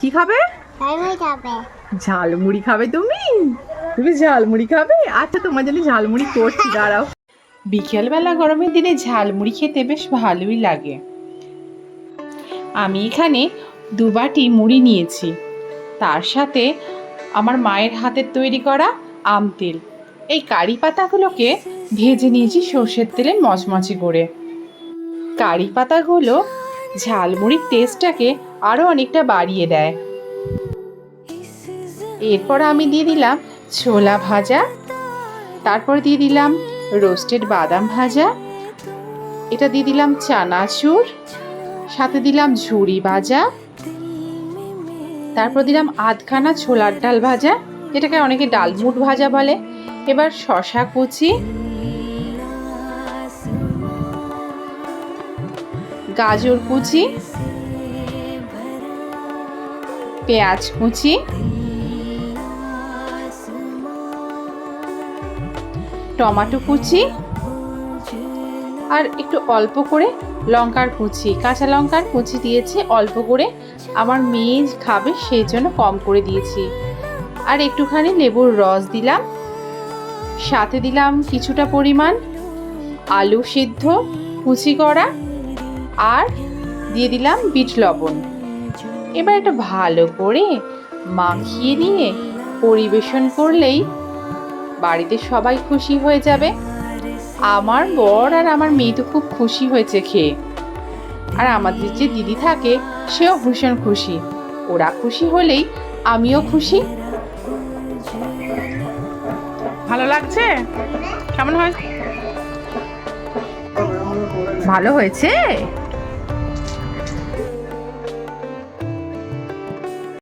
কি খাবে? ঝালমুড়ি খাবে। তুমি? তুমি ঝালমুড়ি খাবে? আচ্ছা তোমার জন্য ঝালমুড়ি করছি দাঁড়াও। বিকেলবেলা গরমের দিনে ঝালমুড়ি খেতে বেশ ভালোই লাগে। আমি এখানে দু বাটি মুড়ি নিয়েছি। তার সাথে আমার মায়ের হাতের তৈরি করা আম তেল। এই কারি পাতাগুলোকে ভেজে নিয়েছি সর্ষের তেলে মচমচে করে। কারি পাতাগুলো ঝালমুড়ির টেস্টটাকে আরও অনেকটা বাড়িয়ে দেয়। এরপর আমি দিয়ে দিলাম ছোলা ভাজা, তারপর দিয়ে দিলাম রোস্টেড বাদাম ভাজা, এটা দিয়ে দিলাম চানাচুর, সাথে দিলাম ঝুড়ি ভাজা, তারপর দিলাম আধখানা ছোলার ডাল ভাজা যেটাকে অনেকে ডালমুট ভাজা বলে। এবার শশা কুচি, গাজর কুচি পেঁয়াজ কুচি টমেটো কুচি আর একটু অল্প করে লঙ্কার কুচি। কাঁচা লঙ্কার কুচি দিয়েছি, অল্প করে। আমার মেয়ে খাবে, সেই জন্য কম করে দিয়েছি। আর একটুখানি লেবুর রস দিলাম। সাথে দিলাম কিছুটা পরিমাণ আলু সিদ্ধ, কুচি করা, আর দিয়ে দিলাম বিট লবণ। এবার এটা ভালো করে মাখিয়ে নিয়ে পরিবেশন করলেই বাড়িতে সবাই খুশি হয়ে যাবে। আমার বর আর আমার মেয়ে তো খুব খুশি হয়েছে খেয়ে। আর আমাদের যে দিদি থাকে, সেও ভীষণ খুশি। ওরা খুশি হলেই আমিও খুশি। ভালো লাগছে? কেমন হয়? ভালো হয়েছে?